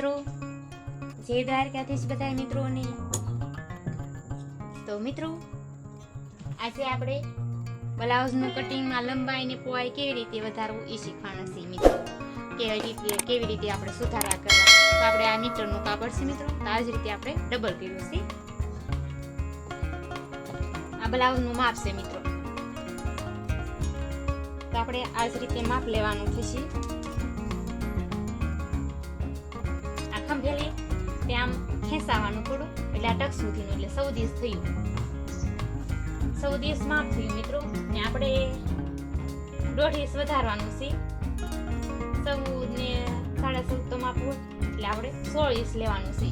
મિત્રો. જય દ્વારકાધીશ બધા મિત્રોને. તો મિત્રો, આજે આપણે બ્લાઉઝનું કટિંગમાં લંબાઈ ને પહોળાઈ કેવી રીતે વધારવું એ શીખવાના છે મિત્રો. કે રીતે, કેવી રીતે આપણે સુધારા કરવા. તો આપણે આ મીટરનું કાપડ છે મિત્રો. તો આ જ રીતે આપણે ડબલ કર્યું છે. આ બ્લાઉઝનું માપ છે મિત્રો. તો આપણે આ જ રીતે માપ લેવાનું થશે. ખંભેલી તે આમ ખેંચાવાનું થોડું, એટલે આ ટક સુધીનું, એટલે સૌ દિવસ થયું. સૌ દિવસ માફ થયું, મિત્રો. ને આપણે દોઢ ઇંચ વધારવાનું છે. સૌ ને સાડા સૌ તો માપવું એટલે આપણે સોળ ઇંચ લેવાનું છે.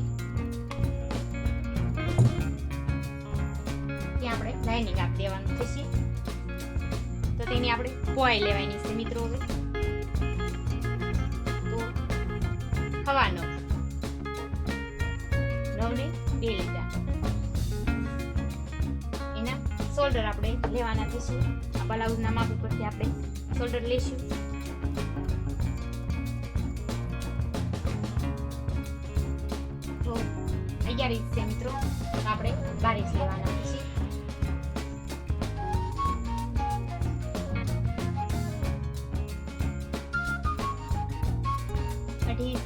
ત્યાં આપણે લાઇનિંગ આપી દેવાનું થશે. તો તેની આપણે પોઈ લેવાની છે, મિત્રો. હવે તો ખવા નવ નવ ને લીધા એના શોલ્ડર આપણે લેવાના થઈશું. આ બ્લાઉઝના માપ ઉપરથી આપણે શોલ્ડર લઈશું તો અગિયાર ઇંચ છે મિત્રો. આપણે બાર ઇંચ લેવાના છીએ અઢી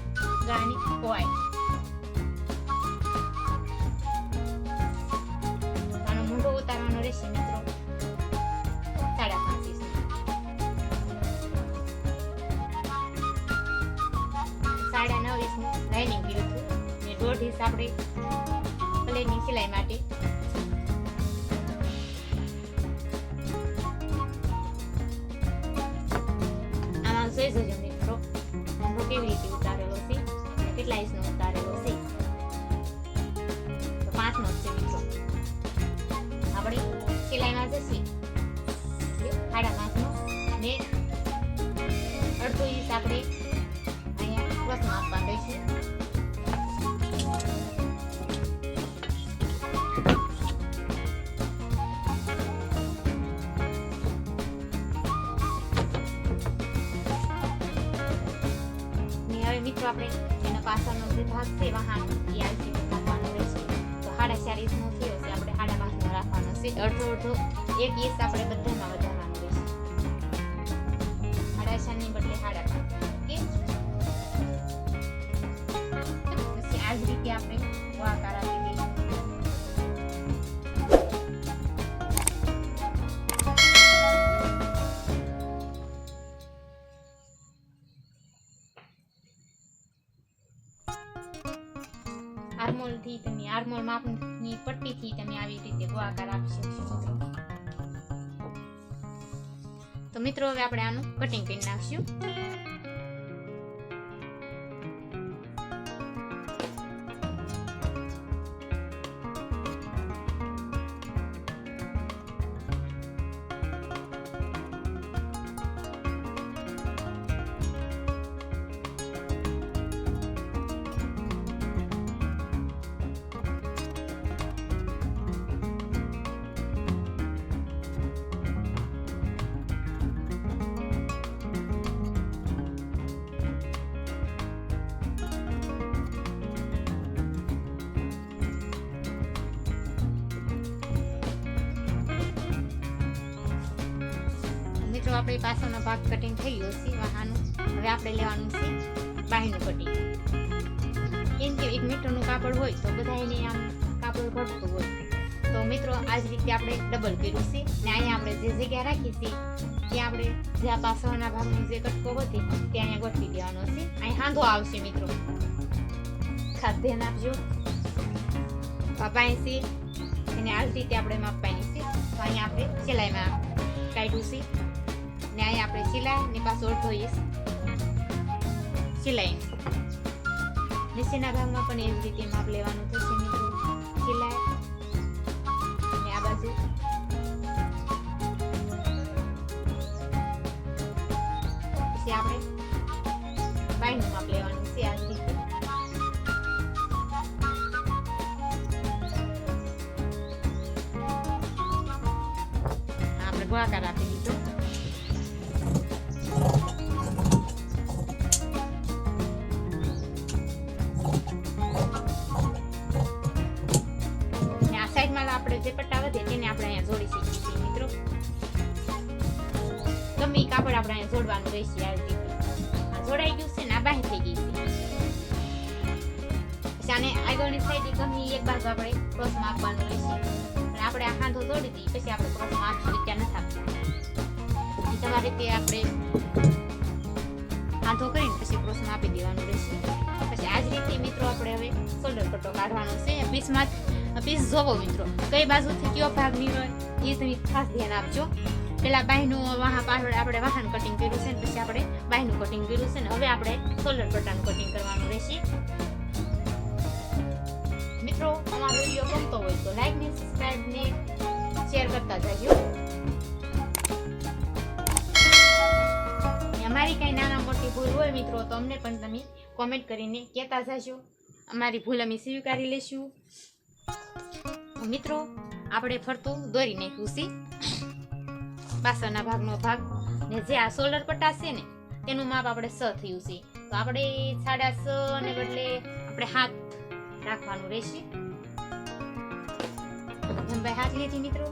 ગાની પોઈ ને દોઢ ઇંચ આપણે પ્લેટની સિલાઈ માટે મિત્રો આપણે એનો પાછળનો જે ભાગ છે વહાણ એ આ રીતે હોય રહેશે તો સાડા ચાર ઇંચનો થયો છે, આપણે સાડા પાંચનો રાખવાનો છે. અડધો અડધો, એક ઇંચ આપણે બધામાં વધારવાનું રહેશે સાડા ચારની બદલે સાડા પાંચ ઓકે? પછી આ જ રીતે આપણે વાકાર આપી પટ્ટી તમે આવી રીતે ગોળાકાર આપી તો મિત્રો હવે આપણે આનું કટિંગ કરી નાખશું મિત્રો આપણે પાછળનો ભાગ કટિંગ થઈ ગયો છે, વાહાનું. હવે આપણે લેવાનું છે બાહીનું કટિંગ કેમ કે એક મીટરનું કાપડ હોય તો બધા એને આમ કાપડ ઘટતું હોય. તો મિત્રો આ જ રીતે આપણે ડબલ કર્યું છે. ને અહીંયા આપણે જે જગ્યા રાખી છે ત્યાં આપણે જ્યાં પાછળના ભાગનો જે કટકો હતી ત્યાં અહીંયા ગોઠવી દેવાનો છે. અહીં હાંધો આવશે મિત્રો. ખાસ ધ્યાન આપજો પાપાઈ છે. એને આ રીતે આપણે માપવાની છે. તો અહીંયા આપણે સિલાઈમાં કાઢ્યું છે. ને અહીંયા આપણે સિલાઈ ને પાછો સિલાઈ. નીચેના ભાગમાં પણ એવી રીતે માપ લેવાનું થશે સિલાઈ. ને આ બાજુ. પછી આપણે બાયનું લેવાનું છે આપણે ગોળાકાર આપી દીધો રહેશે આ રીતે. જોડાઈ ગયું છે ને, આ બાહી થઈ ગઈ છે. પછી આને આગળની સાઈડ ગમે એક બાજુ આપણે ક્રોસ માપવાનું રહેશે અને આપણે આ હાંધો જોડી દઈએ, પછી આપણે ક્રોસમાં આપશું ત્યાં નથી આપતા. તમારી રીતે આપણે હાંધો કરીને પછી ક્રોસ આપી દેવાનું રહેશે. પછી આ જ રીતે મિત્રો આપણે હવે શોલ્ડર પટ્ટો કાઢવાનો છે. પીસમાં પીસ જોવો મિત્રો. કઈ બાજુથી કયો ભાગ નીકળે એ તમે ખાસ ધ્યાન આપજો. પેલા બાયનું વાહા પાછળ આપણે વાહન કટિંગ કર્યું છે ને પછી આપણે બાયનું કટિંગ કર્યું છે ને હવે આપણે સોલર પટ્ટાનું કટિંગ કરવાનું રહેશે. મિત્રો, અમારો વીડિયો ગમતો હોય તો લાઈક ને સબસ્ક્રાઇબ ને શેર કરતા જજો. અમારી કઈ નાના મોટી ભૂલ હોય મિત્રો, તો અમને પણ તમે કોમેન્ટ કરીને કહેતા જશો અમારી ભૂલ અમે સ્વીકારી લેશું. મિત્રો, આપણે ફરતું દોરી નાખ્યું છે. પાછળના ભાગનો ભાગ ને જે આ શોલ્ડર પટ્ટા છે ને તેનું માપ આપણે સ થયું છે. તો આપણે સાડા સ ને બદલે આપણે હાથ રાખવાનું રહેશે. ભાઈ હાથ લીધી મિત્રો.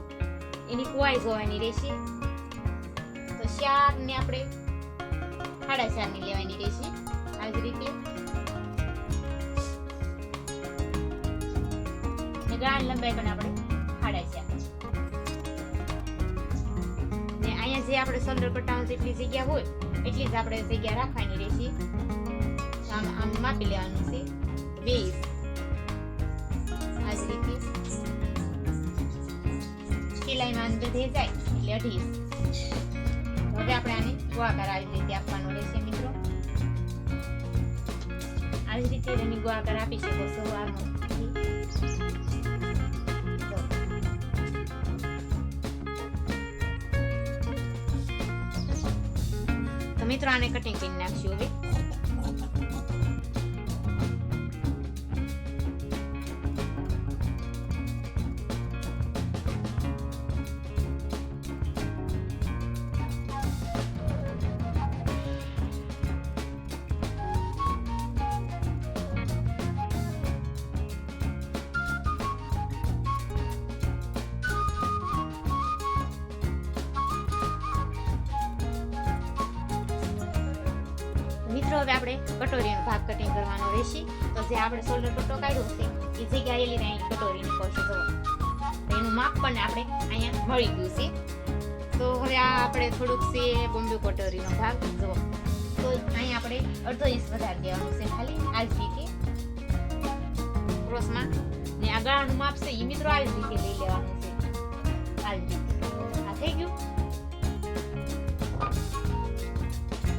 એની કુવાઈ જોવાની રહેશે. તો ચાર ને આપણે સાડા ચારની લેવાની રહેશે. આવી રીતે. ગાળ લંબાઈ પણ આપણે સાડા ચાર. ને અહીંયા જે આપણે શોલ્ડર પટ્ટામાં જેટલી જગ્યા હોય, એટલી જ આપણે જગ્યા રાખવાની રહેશે. આમ આમ માપી લેવાનું છે. બે આ રીતે. સિલાઈમાં બધે જાય, એટલે અઢી. હવે આપણે આને ગોળાકાર આવી રીતે આપવાનો રહેશે, મિત્રો. આવી રીતે તમે ગોળાકાર આપી શકો છો આમાં મિત્રો આને કટિંગ કરી નાખશું હવે. હવે આપણે કટોરીનો ભાગ કટિંગ કરવાનો રહેશે. તો જે આપણે શોલ્ડર પટ્ટો કાઢ્યો છે, એ જગ્યાએ લઈને અહીં કટોરીને કરશું તો એનું માપ પણ આપણે અહીંયા મળી ગયું છે. તો હવે આ આપણે થોડુંક છે બોમ્બે કટોરીનો ભાગ. જુઓ. તો અહીં આપણે અડધો ઇંચ વધારી દેવાનું છે ખાલી. આ જ ક્રોસમાં. ને આ ગળાનું માપ છે એ મિત્રો આ જ રીતે લઈ લેવાનું છે. આ જ આ થઈ ગયું.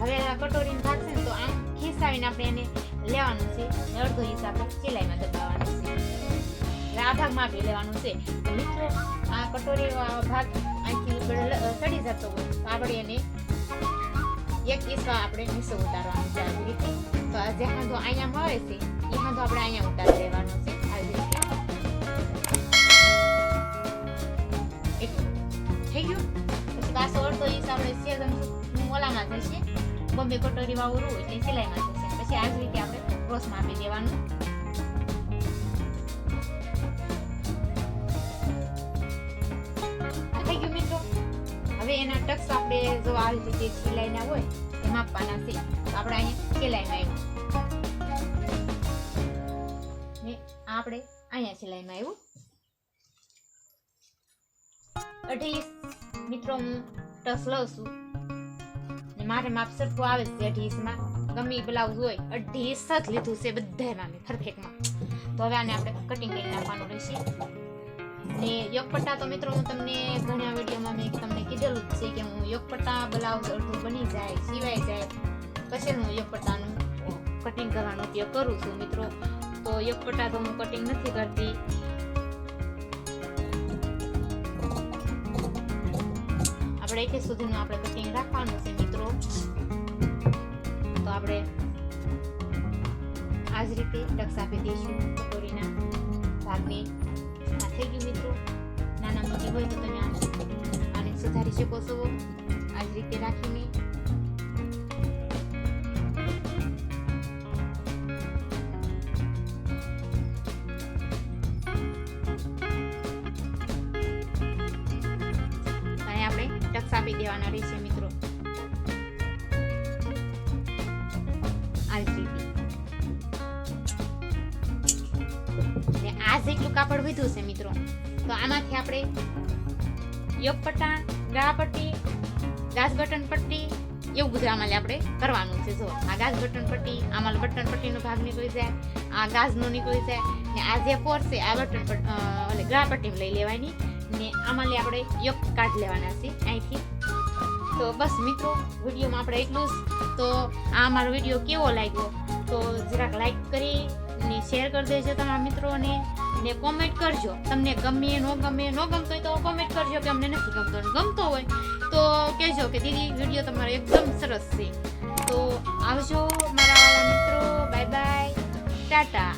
હવે આ કટોરીનો ભાગ છે ને તો આમ ખીસાવીને આપણે એને લેવાનું છે અડધો હિસાબ સિલાઈમાં દબાવવાનું છે આ ભાગ માપી લેવાનું છે મિત્રો આ કટોરી ભાગ અહીંથી સડી જતો હોય તો આપણે એને એક ઈસવા આપણે નીચે ઉતારવાનું છે આવી રીતે તો જે હાંધો અહીંયા મળે છે એ હાંધો આપણે અહીંયા ઉતારી લેવાનો છે આવી રીતે થઈ ગયું પછી પાછો અડધો ઈસ આપણે સેગન મોલામાં જશે બોમ્બે કટોરી વાળું એટલે સિલાઈમાં જશે પછી આ જ રીતે આપણે ક્રોસમાં આપી દેવાનું. થઈ ગયું મિત્રો. હવે એના ટક્સ આપણે જો આ રીતે સિલાઈના હોય એમાં માપવાના છે. આપણે અહીંયા સિલાઈમાં આવ્યું આપણે અહીંયા સિલાઈમાં આવ્યું અઢી મિત્રો હું ટસ લઉં છું. મારે માપ સરખું આવે છે અઢી ઇંચમાં ગમે બ્લાઉઝ હોય અઢીસ જ લીધું છે બધામાં મેં પરફેક્ટમાં તો હવે આને આપણે કટિંગ કરી નાખવાનું રહેશે. ને યોગપટ્ટા તો મિત્રો હું તમને ઘણા વિડીયોમાં મેં તમને કીધેલું જ છે કે હું યોગપટ્ટા બ્લાઉઝ અડધું બની જાય, સિવાય જાય. પછી હું યોગપટ્ટાનું કટિંગ કરવાનો ઉપયોગ કરું છું મિત્રો. તો યોગપટ્ટા તો હું કટિંગ નથી કરતી. આપણે એક સુધીનું આપણે કટિંગ રાખવાનું આપી દઈશું ભાગને. આ ગયું મિત્રો. નાના મોટી હોય તો તમે આને સુધારી શકો છો. આ જ રીતે રાખીને. ટક્સ આપી દેવાના રહેશે. કાપડ વધ્યું છે મિત્રો. તો આમાંથી આપણે યોગ પટ્ટા ગળા પટ્ટી ગાજ બટન પટ્ટી, એવું બધું આમાં આપણે કરવાનું છે. જો, આ ગાજ બટન પટ્ટી, આમાં બટન પટ્ટીનો ભાગ નીકળી જાય, આ ગાજનો નીકળી જાય, ને આ જે પોર છે, આ બટન એટલે ગળા પટ્ટી લઈ લેવાની, ને આમાં આપણે યોગ કાઢ લેવાના છે અહીંથી. તો બસ મિત્રો, વિડીયોમાં આપણે એટલું જ. તો આ અમારો વીડિયો કેવો લાગ્યો? તો જરાક લાઈક કરી ને શેર કરી દેજો તમારા મિત્રોને ને કોમેન્ટ કરજો. તમને ગમે, ન ગમે, ન ગમતો હોય તો કોમેન્ટ કરજો કે અમને નથી ગમતો ગમતો હોય તો કહેજો કે દીદી વીડિયો તમારો એકદમ સરસ છે. તો આવજો મારા મિત્રો. Bye bye Tata